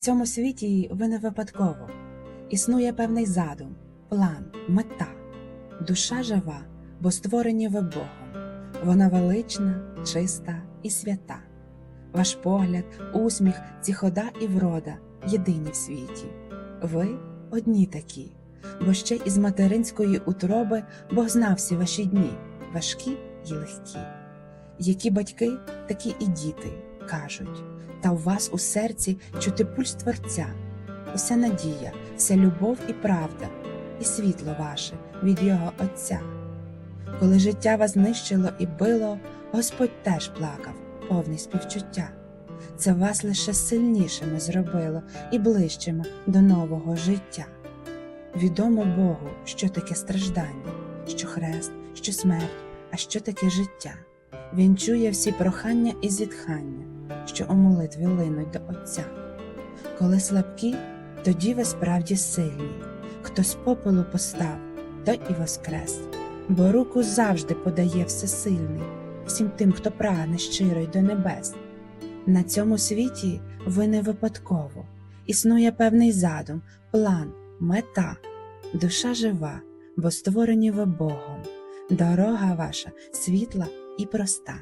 В цьому світі ви не випадково. Існує певний задум, план, мета. Душа жива, бо створені ви Богом. Вона велична, чиста і свята. Ваш погляд, усміх, ці хода і врода єдині в світі. Ви одні такі, бо ще із материнської утроби Бог знав всі ваші дні, важкі й легкі. Які батьки, такі і діти, кажуть, та у вас у серці чути пульс Творця, уся надія, вся любов і правда, і світло ваше від Його Отця. Коли життя вас знищило і било, Господь теж плакав, повний співчуття. Це вас лише сильнішими зробило і ближчими до нового життя. Відомо Богу, що таке страждання, що хрест, що смерть, а що таке життя. Він чує всі прохання і зітхання, що у молитві линуть до Отця. Коли слабкі, тоді ви справді сильні. Хто з попелу постав, той і воскрес, бо руку завжди подає всесильний всім тим, хто прагне щиро й до небес. На цьому світі ви не випадково, існує певний задум, план, мета, душа жива, бо створені ви Богом, дорога ваша світла і проста.